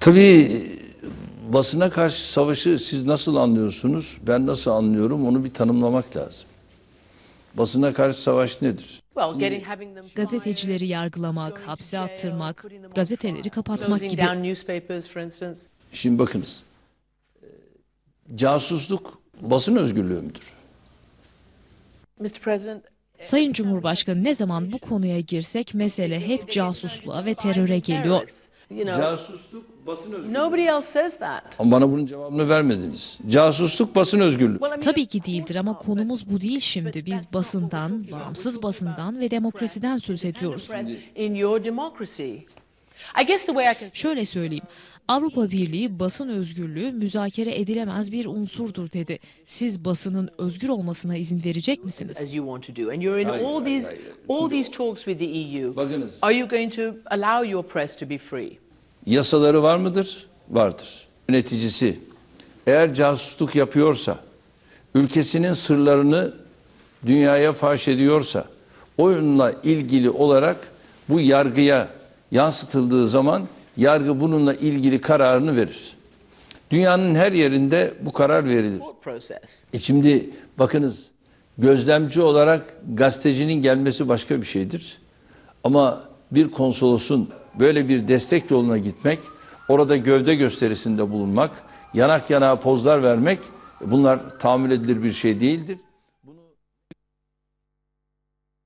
Tabii basına karşı savaşı siz nasıl anlıyorsunuz? Ben nasıl anlıyorum? Onu bir tanımlamak lazım. Basına karşı savaş nedir? Well, getting having them Gazetecileri yargılamak, hapse attırmak, gazeteleri kapatmak closing gibi. down newspapers, for instance. Şimdi bakınız. e, Casusluk basın özgürlüğü müdür? Sayın Cumhurbaşkanı ne zaman bu konuya girsek mesele hep casusluğa ve teröre geliyor. Casusluk basın özgürlüğü. nobody else says that. Ama bana bunun cevabını vermediniz. Casusluk basın özgürlüğü. Tabii ki değildir ama konumuz bu değil şimdi. Biz basından, bağımsız basından ve demokrasiden söz ediyoruz. Press in your democracy. I guess the way I can Şöyle söyleyeyim. Avrupa Birliği basın özgürlüğü müzakere edilemez bir unsurdur dedi. Siz basının özgür olmasına izin verecek misiniz? as you want to do, and you're in all these all these talks with the EU. Bakınız. Are you going to allow your press to be free? Yasaları var mıdır? Vardır. Yöneticisi eğer casusluk yapıyorsa, ülkesinin sırlarını dünyaya faş ediyorsa, onunla ilgili olarak bu yargıya yansıtıldığı zaman yargı bununla ilgili kararını verir. Dünyanın her yerinde bu karar verilir. E şimdi bakınız gözlemci olarak gazetecinin gelmesi başka bir şeydir. Ama bir konsolosun böyle bir destek yoluna gitmek, orada gövde gösterisinde bulunmak, yanak yanağa pozlar vermek bunlar tahammül edilir bir şey değildir.